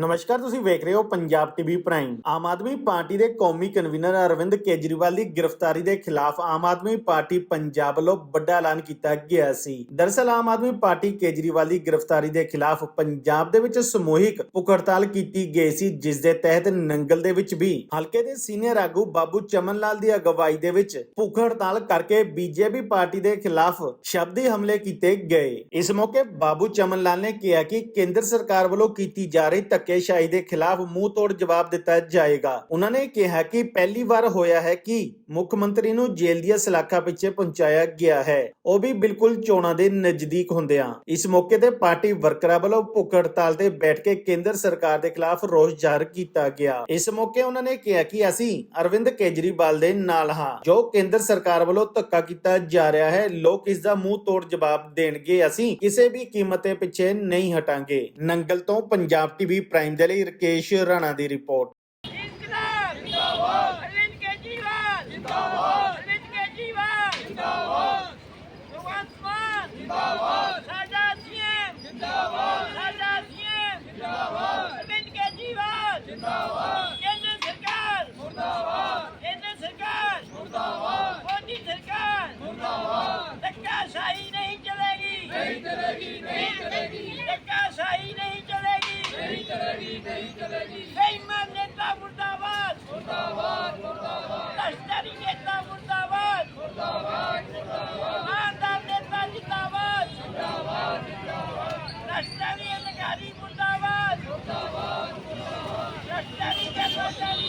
ਨਮਸਕਾਰ, ਤੁਸੀਂ ਵੇਖ ਰਹੇ ਹੋ Punjab TV prime. Aam Aadmi party ਦੇ ਕੌਮੀ ਕਨਵੀਨਰ ਅਰਵਿੰਦ ਕੇਜਰੀਵਾਲ ਦੀ ਗ੍ਰਿਫਤਾਰੀ ਦੇ ਖਿਲਾਫ ਆਮ ਆਦਮੀ ਪਾਰਟੀ ਪੰਜਾਬ ਵੱਲੋਂ ਵੱਡਾ ਐਲਾਨ ਕੀਤਾ ਗਿਆ ਸੀ। ਦਰਸਲ, ਆਮ ਆਦਮੀ ਪਾਰਟੀ ਕੇਜਰੀਵਾਲ ਦੀ ਗ੍ਰਿਫਤਾਰੀ ਦੇ ਖਿਲਾਫ ਪੰਜਾਬ ਦੇ ਵਿੱਚ ਸਮੂਹਿਕ ਭੁੱਖ ਹੜਤਾਲ ਕੀਤੀ ਗਈ ਸੀ, ਜਿਸ ਦੇ ਤਹਿਤ ਨੰਗਲ ਦੇ ਵਿੱਚ ਵੀ ਹਲਕੇ ਦੇ ਸੀਨੀਅਰ ਆਗੂ ਬਾਬੂ ਚਮਨ ਲਾਲ ਦੀ ਅਗਵਾਈ ਦੇ ਵਿੱਚ ਭੁੱਖ ਹੜਤਾਲ ਕਰਕੇ ਬੀਜੇਪੀ ਪਾਰਟੀ ਦੇ ਖਿਲਾਫ ਸ਼ਬਦੀ ਹਮਲੇ ਕੀਤੇ ਗਏ। ਇਸ ਮੌਕੇ ਬਾਬੂ ਚਮਨ ਲਾਲ ਨੇ ਕਿਹਾ ਕਿ ਕੇਂਦਰ ਸਰਕਾਰ ਵੱਲੋਂ ਕੀਤੀ ਜਾ ਰਹੀ ਧੱਕੇਸ਼ਾਹੀ ਦੇ ਖਿਲਾਫ ਮੂੰਹ ਤੋੜ ਜਵਾਬ ਦਿੱਤਾ ਜਾਏਗਾ। ਉਹਨਾਂ ਨੇ ਕਿਹਾ ਕਿ ਪਹਿਲੀ ਵਾਰ ਹੋਇਆ ਹੈ ਕਿ ਮੁੱਖ ਮੰਤਰੀ ਨੂੰ ਜੇਲ੍ਹ ਦੀਆਂ ਸਲਾਖਾਂ ਪਿੱਛੇ ਪਹੁੰਚਾਇਆ ਗਿਆ ਹੈ। ਉਹ ਵੀ ਬਿਲਕੁਲ ਚੋਣਾਂ ਦੇ ਨਜ਼ਦੀਕ ਹੁੰਦਿਆਂ ਇਸ ਮੌਕੇ ਤੇ ਪਾਰਟੀ ਵਰਕਰਾਂ ਵੱਲੋਂ ਭੁੱਖ ਹੜਤਾਲ ਤੇ ਬੈਠ ਕੇ ਕੇਂਦਰ ਸਰਕਾਰ ਦੇ ਖਿਲਾਫ ਰੋਸ ਜ਼ਾਹਰ ਕੀਤਾ ਗਿਆ। ਇਸ ਮੌਕੇ ਉਹਨਾਂ ਨੇ ਕਿਹਾ ਕਿ ਅਸੀਂ ਅਰਵਿੰਦ ਕੇਜਰੀਵਾਲ ਦੇ ਨਾਲ ਹਾਂ। ਜੋ ਕੇਂਦਰ ਸਰਕਾਰ ਵੱਲੋਂ ਧੱਕਾ ਕੀਤਾ ਜਾ ਰਿਹਾ ਹੈ, ਲੋਕ ਇਸ ਦਾ ਮੂੰਹ ਤੋੜ ਜਵਾਬ ਦੇਣਗੇ। ਅਸੀਂ ਕਿਸੇ ਵੀ ਕੀਮਤ ਤੇ ਪਿੱਛੇ ਨਹੀਂ ਹਟਾਂਗੇ। ਨੰਗਲ ਤੋਂ ਪੰਜਾਬ ਟੀਵੀ ਪ੍ਰਾਈਮ ਦੇ ਲਈ ਰਕੇਸ਼ ਰਾਣਾ ਦੀ ਰਿਪੋਰਟ। ਇਨਕਲਾਬ ਜਿੰਦਾਬਾਦ। ਅਰਵਿੰਦ ਕੇਜਰੀਵਾਲ, ਜਿੰਦਾਬਾਦ। ਅਰਵਿੰਦ ਕੇਜਰੀਵਾਲ, ਜਿੰਦਾਬਾਦ। ਭਗਵੰਤ ਮਾਨ, ਜਿੰਦਾਬਾਦ। ਬੇਈਮਾਨ ਨੇਤਾ ਮੁਰਦਾਬਾਦ। ਮੁਰਦਾਬਾਦ ਮੁਰਦਾਬਾਦ। ਭ੍ਰਸ਼ਟਾਚਾਰੀ ਨੇਤਾ ਮੁਰਦਾਬਾਦ। ਮੁਰਦਾਬਾਦ ਮੁਰਦਾਬਾਦ। ਇਮਾਨਦਾਰ ਨੇਤਾ ਜਿੰਦਾਬਾਦ। ਜਿੰਦਾਬਾਦ ਜਿੰਦਾਬਾਦ। ਭ੍ਰਸ਼ਟਾਚਾਰੀ ਅਧਿਕਾਰੀ ਮੁਰਦਾਬਾਦ। ਮੁਰਦਾਬਾਦ ਮੁਰਦਾਬਾਦ। ਭ੍ਰਸ਼ਟਾਚਾਰੀ ਕਰਮਚਾਰੀ